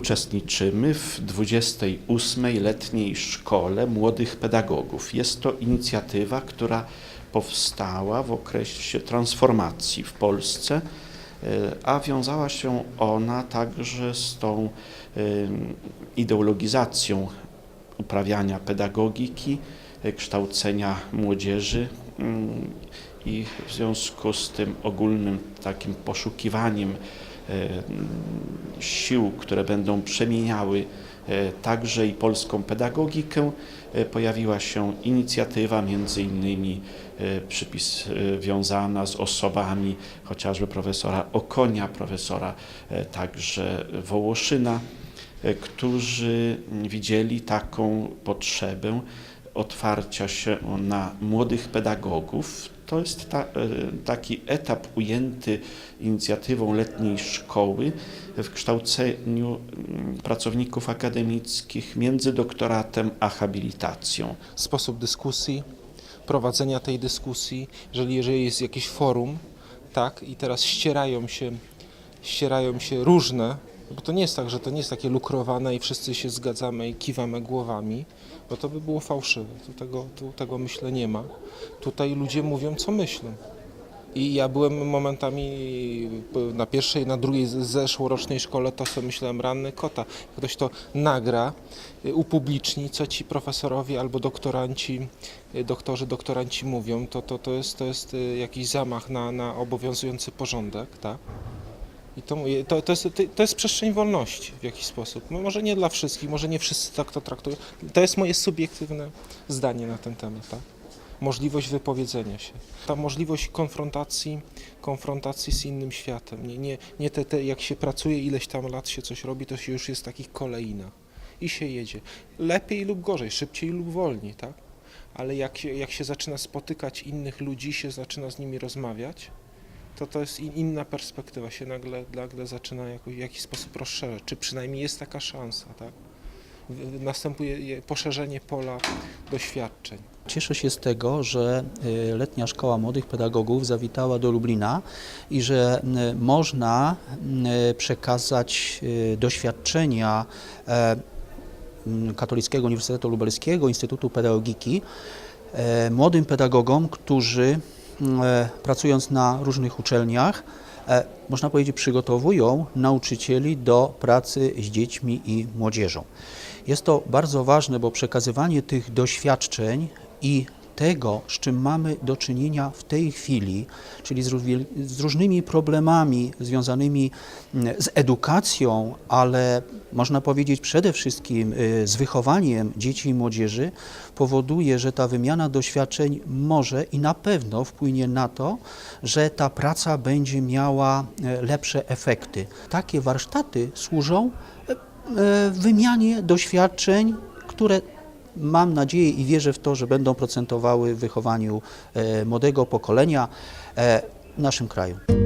uczestniczymy w 28. letniej szkole młodych pedagogów. Jest to inicjatywa, która powstała w okresie transformacji w Polsce, e, a wiązała się ona także z tą ideologizacją uprawiania pedagogiki, e, kształcenia młodzieży mm, i w związku z tym ogólnym takim poszukiwaniem sił, które będą przemieniały e, także i polską pedagogikę, e, pojawiła się inicjatywa między innymi e, przypis e, wiązana z osobami chociażby profesora Okonia, profesora e, także Wołoszyna, e, którzy widzieli taką potrzebę otwarcia się na młodych pedagogów. To jest ta, e, taki etap ujęty inicjatywą letniej szkoły w kształceniu mm, pracowników akademickich między doktoratem a habilitacją. sposób dyskusji, prowadzenia tej dyskusji, jeżeli, jeżeli jest jakieś forum, tak, i teraz ścierają się, ścierają się różne, bo to nie jest tak, że to nie jest takie lukrowane i wszyscy się zgadzamy i kiwamy głowami, bo to by było fałszywe. Tu tego, tu tego myślę nie ma. Tutaj ludzie mówią, co myślą. I ja byłem momentami na pierwszej, na drugiej zeszłorocznej szkole, to sobie myślałem, ranny kota. Ktoś to nagra, y, upubliczni, co ci profesorowie albo doktoranci, y, doktorzy, doktoranci mówią, to, to, to, jest, to jest jakiś zamach na, na obowiązujący porządek, tak? I to, to, to, jest, to jest przestrzeń wolności w jakiś sposób. No może nie dla wszystkich, może nie wszyscy tak to traktują. To jest moje subiektywne zdanie na ten temat, tak? możliwość wypowiedzenia się. Ta możliwość konfrontacji, konfrontacji z innym światem. Nie, nie, nie te, te, jak się pracuje, ileś tam lat się coś robi, to się już jest takich kolejnach i się jedzie. Lepiej lub gorzej, szybciej lub wolniej, tak? Ale jak jak się zaczyna spotykać innych ludzi, się zaczyna z nimi rozmawiać, to to jest in- inna perspektywa, się nagle, nagle zaczyna jako, w jakiś sposób rozszerzać, czy przynajmniej jest taka szansa, tak? Następuje je- poszerzenie pola doświadczeń. Cieszę się z tego, że y, letnia szkoła młodych pedagogów zawitała do Lublina i że y, można y, przekazać doświadczenia e, Katolickiego Uniwersytetu Lubelskiego, Instytutu Pedagogiki e, młodym pedagogom, którzy e, pracując na różnych uczelniach, e, można powiedzieć, przygotowują nauczycieli do pracy z dziećmi i młodzieżą. Jest to bardzo ważne, bo przekazywanie tych doświadczeń i tego, z czym mamy do czynienia w tej chwili, czyli z, różnymi problemami związanymi mm, z edukacją, ale można powiedzieć przede wszystkim y, z wychowaniem dzieci i młodzieży, powoduje, że ta wymiana doświadczeń może i na pewno wpłynie na to, że ta praca będzie miała e, lepsze efekty. Takie warsztaty służą e, wymianie doświadczeń, które mam nadzieję i wierzę w to, że będą procentowały w wychowaniu e, młodego pokolenia e, w naszym kraju.